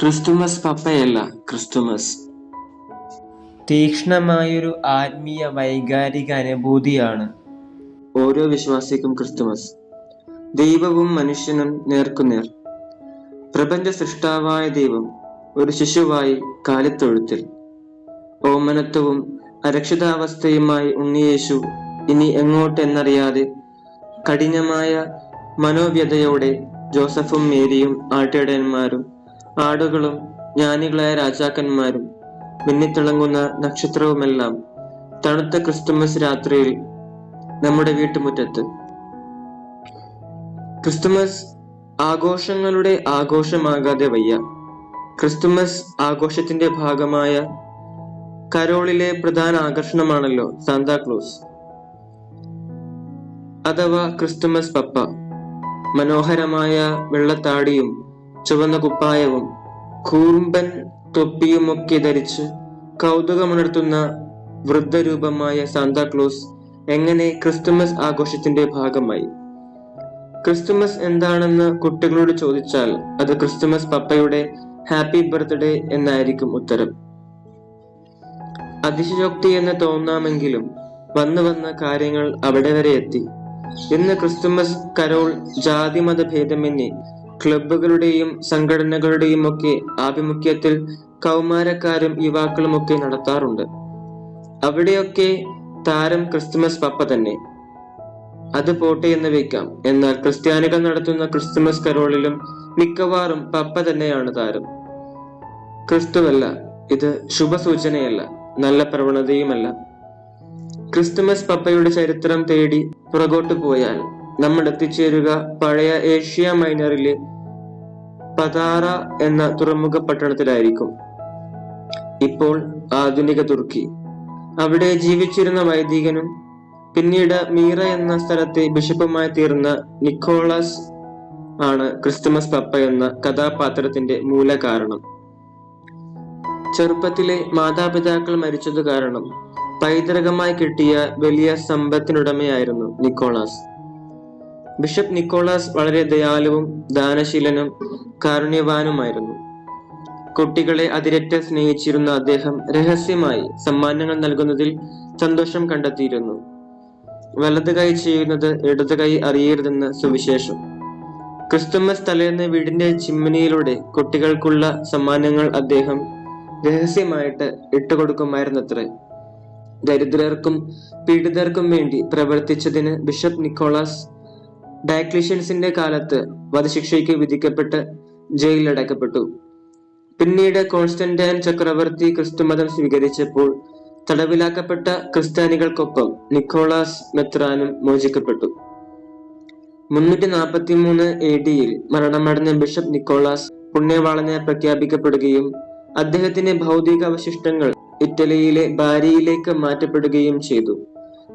Christmas പപ്പയല്ല Christmas. തീക്ഷ്ണമായൊരു ആത്മീയ വൈകാരിക അനുഭൂതിയാണ്. ഓരോ വിശ്വാസിക്കും ക്രിസ്തുമസ്. ദൈവവും മനുഷ്യനും നേർക്കുനേർ. പ്രപഞ്ച സൃഷ്ടാവായ ദൈവം ഒരു ശിശുവായി കാലിത്തൊഴുത്തിൽ. ഓമനത്വവും അരക്ഷിതാവസ്ഥയുമായി ഉണ്ണിയേശു ഇനി എങ്ങോട്ടെന്നറിയാതെ കഠിനമായ മനോവ്യതയോടെ ജോസഫും മേരിയും ആട്ടിടയന്മാരും ആടുകളും ജ്ഞാനികളായ രാജാക്കന്മാരും മിന്നിത്തിളങ്ങുന്ന നക്ഷത്രവുമെല്ലാം തണുത്ത ക്രിസ്തുമസ് രാത്രിയിൽ നമ്മുടെ വീട്ടുമുറ്റത്ത്. ക്രിസ്തുമസ് ആഘോഷങ്ങളുടെ ആഘോഷമാകാതെ വയ്യ. ക്രിസ്തുമസ് ആഘോഷത്തിന്റെ ഭാഗമായ കരോളിലെ പ്രധാന ആകർഷണമാണല്ലോ സാന്താക്ലോസ് അഥവാ ക്രിസ്തുമസ് പപ്പ. മനോഹരമായ വെള്ളത്താടിയും ചുവന്ന കുപ്പായവും കൂർമ്പൻ തൊപ്പിയുമൊക്കെ ധരിച്ച് കൗതുകമുണർത്തുന്ന വൃദ്ധരൂപമായ സാന്താക്ലോസ് എങ്ങനെ ക്രിസ്തുമസ് ആഘോഷത്തിന്റെ ഭാഗമായി? ക്രിസ്തുമസ് എന്താണെന്ന് കുട്ടികളോട് ചോദിച്ചാൽ അത് ക്രിസ്തുമസ് പപ്പയുടെ ഹാപ്പി ബർത്ത്ഡേ എന്നായിരിക്കും ഉത്തരം. അതിശയോക്തി എന്ന് തോന്നാമെങ്കിലും വന്നു വന്ന കാര്യങ്ങൾ അവിടെ വരെ എത്തി. ഇന്ന് ക്രിസ്തുമസ് കരോൾ ജാതി മത ഭേദമന്യേ ക്ലബ്ബുകളുടെയും സംഘടനകളുടെയും ഒക്കെ ആഭിമുഖ്യത്തിൽ കൗമാരക്കാരും യുവാക്കളും ഒക്കെ നടത്താറുണ്ട്. അവിടെയൊക്കെ താരം ക്രിസ്തുമസ് പപ്പ തന്നെ. അത് പോട്ടെ എന്ന് വെക്കാം എന്നാൽ ക്രിസ്ത്യാനികൾ നടത്തുന്ന ക്രിസ്തുമസ് കരോളിലും മിക്കവാറും പപ്പ തന്നെയാണ് താരം. ക്രിസ്തുവല്ല ഇത് ശുഭസൂചനയല്ല നല്ല പ്രവണതയുമല്ല. ക്രിസ്തുമസ് പപ്പയുടെ ചരിത്രം തേടി പുറകോട്ട് പോയാൽ നമ്മൾ എത്തിച്ചേരുക പഴയ ഏഷ്യ മൈനറിലെ പതാറ എന്ന തുറമുഖ പട്ടണത്തിലായിരിക്കും. ഇപ്പോൾ ആധുനിക തുർക്കി. അവിടെ ജീവിച്ചിരുന്ന വൈദികനും പിന്നീട് മീറ എന്ന സ്ഥലത്തെ ബിഷപ്പുമായി തീർന്ന നിക്കോളസ് ആണ് ക്രിസ്തുമസ് പപ്പ എന്ന കഥാപാത്രത്തിന്റെ മൂല കാരണം. ചെറുപ്പത്തിലെ മാതാപിതാക്കൾ മരിച്ചതു കാരണം പൈതൃകമായി കിട്ടിയ വലിയ സമ്പത്തിനുടമയായിരുന്നു നിക്കോളാസ്. ബിഷപ്പ് നിക്കോളാസ് വളരെ ദയാലുവും ദാനശീലനും കാരുണ്യവാനുമായിരുന്നു. കുട്ടികളെ അതിരറ്റ സ്നേഹിച്ചിരുന്ന അദ്ദേഹം രഹസ്യമായി സമ്മാനങ്ങൾ നൽകുന്നതിൽ സന്തോഷം കണ്ടെത്തിയിരുന്നു. വലത് കൈ ചെയ്യുന്നത് ഇടത് കൈ അറിയരുതെന്ന് സുവിശേഷം. ക്രിസ്തുമസ് തലേന്ന് വീടിന്റെ ചിമ്മിനിയിലൂടെ കുട്ടികൾക്കുള്ള സമ്മാനങ്ങൾ അദ്ദേഹം രഹസ്യമായിട്ട് ഇട്ടുകൊടുക്കുമായിരുന്നത്രേ. ദരിദ്രർക്കും പീഡിതർക്കും വേണ്ടി പ്രവർത്തിച്ചതിന് ബിഷപ്പ് നിക്കോളാസ് ഡയക്ലീഷ്യൻസിന്റെ കാലത്ത് വധശിക്ഷയ്ക്ക് വിധിക്കപ്പെട്ട് ജയിലിലടക്കപ്പെട്ടു. പിന്നീട് കോൺസ്റ്റന്റൈൻ ചക്രവർത്തി ക്രിസ്തുമതം സ്വീകരിച്ചപ്പോൾ തടവിലാക്കപ്പെട്ട ക്രിസ്ത്യാനികൾക്കൊപ്പം നിക്കോളാസ് മെത്രാനും മോചിക്കപ്പെട്ടു. മുന്നൂറ്റി നാൽപ്പത്തി മൂന്ന് എ ഡിയിൽ മരണമടഞ്ഞ ബിഷപ്പ് നിക്കോളാസ് പുണ്യവാളനെ പ്രഖ്യാപിക്കപ്പെടുകയും അദ്ദേഹത്തിന്റെ ഭൗതിക അവശിഷ്ടങ്ങൾ ഇറ്റലിയിലെ ബാരിയിലേക്ക് മാറ്റപ്പെടുകയും ചെയ്തു.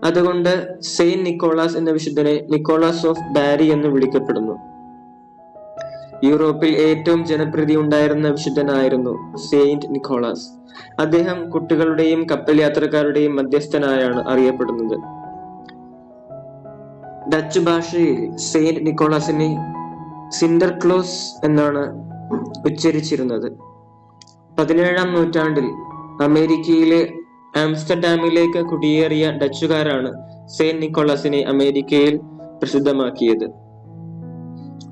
അതുകൊണ്ട് സെയിന്റ് നിക്കോളാസ് എന്ന വിശുദ്ധനെ നിക്കോളാസ് ഓഫ് ബാരി എന്ന് വിളിക്കപ്പെടുന്നു. യൂറോപ്പിൽ ഏറ്റവും ജനപ്രീതി ഉണ്ടായിരുന്ന വിശുദ്ധനായിരുന്നു സെയിന്റ് നിക്കോളാസ്. അദ്ദേഹം കുട്ടികളുടെയും കപ്പൽ യാത്രക്കാരുടെയും മധ്യസ്ഥനായാണ് അറിയപ്പെടുന്നത്. ഡച്ച് ഭാഷയിൽ സെയിന്റ് നിക്കോളാസിനെ സിന്റർക്ലോസ് എന്നാണ് ഉച്ചരിച്ചിരുന്നത്. പതിനേഴാം നൂറ്റാണ്ടിൽ അമേരിക്കയിലെ ആംസ്റ്റർഡാമിലേക്ക് കുടിയേറിയ ഡച്ചുകാരാണ് സെയിന്റ് നിക്കോളാസിനെ അമേരിക്കയിൽ പ്രസിദ്ധമാക്കിയത്.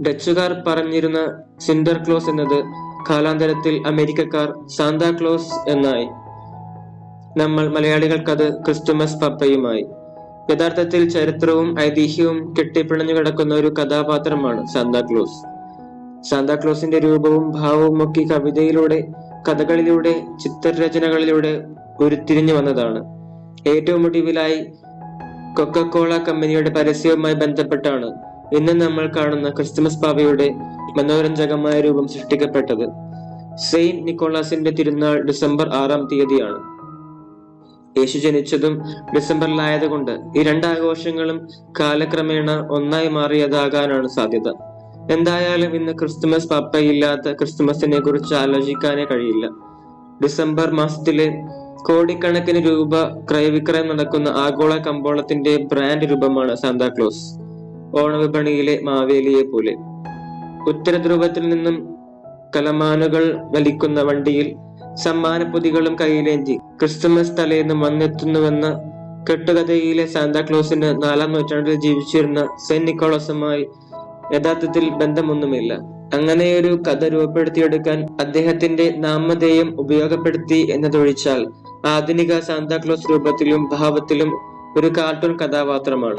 ഡച്ചുകാർ പറഞ്ഞിരുന്ന സിൻഡർ ക്ലോസ് എന്നത് കാലാന്തരത്തിൽ അമേരിക്കക്കാർ സാന്താക്ലോസ് എന്നായി. നമ്മൾ മലയാളികൾക്കത് ക്രിസ്തുമസ് പപ്പയുമായി. യഥാർത്ഥത്തിൽ ചരിത്രവും ഐതിഹ്യവും കെട്ടിപ്പിണഞ്ഞു കിടക്കുന്ന ഒരു കഥാപാത്രമാണ് സാന്താക്ലോസ് സാന്താക്ലോസിന്റെ രൂപവും ഭാവവും ഒക്കെ കവിതയിലൂടെ കഥകളിലൂടെ ചിത്രരചനകളിലൂടെ ഉരുത്തിരിഞ്ഞു വന്നതാണ്. ഏറ്റവും ഒടുവിലായി കൊക്കക്കോള കമ്പനിയുടെ പരസ്യവുമായി ബന്ധപ്പെട്ടാണ് ഇന്ന് നമ്മൾ കാണുന്ന ക്രിസ്തുമസ് പാവയുടെ മനോരഞ്ജകമായ രൂപം സൃഷ്ടിക്കപ്പെട്ടത്. സെയിന്റ് നിക്കോളാസിന്റെ തിരുനാൾ ഡിസംബർ ആറാം തീയതിയാണ്. യേശു ജനിച്ചതും ഡിസംബറിലായതുകൊണ്ട് ഈ രണ്ടാഘോഷങ്ങളും കാലക്രമേണ ഒന്നായി മാറിയതാകാനാണ് സാധ്യത. എന്തായാലും ഇന്ന് ക്രിസ്തുമസ് പപ്പയില്ലാത്ത ക്രിസ്തുമസിനെ കുറിച്ച് ആലോചിക്കാനേ കഴിയില്ല. ഡിസംബർ മാസത്തിലെ കോടിക്കണക്കിന് രൂപ ക്രയവിക്രയം നടക്കുന്ന ആഗോള കമ്പോളത്തിന്റെ ബ്രാൻഡ് രൂപമാണ് സാന്താക്ലോസ് ഓണവിപണിയിലെ മാവേലിയെ പോലെ. ഉത്തര ധ്രുവത്തിൽ നിന്നും കലമാനുകൾ വലിക്കുന്ന വണ്ടിയിൽ സമ്മാനപ്പൊതികളും കയ്യിലേന്തി ക്രിസ്തുമസ് തലേന്ന് വന്നെത്തുന്നുവെന്ന കെട്ടുകഥയിലെ സാന്താക്ലോസിന് നാലാം നൂറ്റാണ്ടിൽ ജീവിച്ചിരുന്ന സെന്റ് നിക്കോളസുമായി യഥാർത്ഥത്തിൽ ബന്ധമൊന്നുമില്ല. അങ്ങനെയൊരു കഥ രൂപപ്പെടുത്തിയെടുക്കാൻ അദ്ദേഹത്തിന്റെ നാമധേയം ഉപയോഗപ്പെടുത്തി എന്നതൊഴിച്ചാൽ ആധുനിക സാന്താക്ലോസ് രൂപത്തിലും ഭാവത്തിലും ഒരു കാർട്ടൂൺ കഥാപാത്രമാണ്.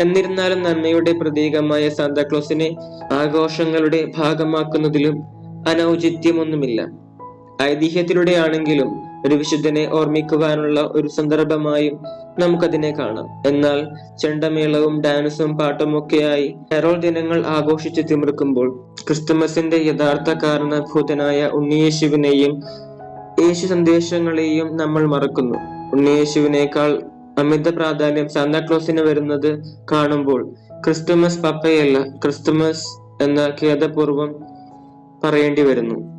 എന്നിരുന്നാലും നന്മയുടെ പ്രതീകമായ സാന്താക്ലോസിനെ ആഘോഷങ്ങളുടെ ഭാഗമാക്കുന്നതിലും അനൗചിത്യമൊന്നുമില്ല. ഐതിഹ്യത്തിലൂടെയാണെങ്കിലും ഒരു വിശുദ്ധനെ ഓർമ്മിക്കുവാനുള്ള ഒരു സന്ദർഭമായും നമുക്കതിനെ കാണാം. എന്നാൽ ചെണ്ടമേളവും ഡാൻസും പാട്ടുമൊക്കെയായി ഹെറോൾ ദിനങ്ങൾ ആഘോഷിച്ച് തിമിർക്കുമ്പോൾ ക്രിസ്തുമസിന്റെ യഥാർത്ഥ കാരണഭൂതനായ ഉണ്ണിയേശുവിനെയും യേശു സന്ദേശങ്ങളെയും നമ്മൾ മറക്കുന്നു. ഉണ്ണിയേശുവിനേക്കാൾ അമിത പ്രാധാന്യം സാന്താക്ലോസിന് വരുന്നത് കാണുമ്പോൾ ക്രിസ്തുമസ് പപ്പയല്ല ക്രിസ്തുമസ് എന്ന ഖേദപൂർവം പറയേണ്ടി വരുന്നു.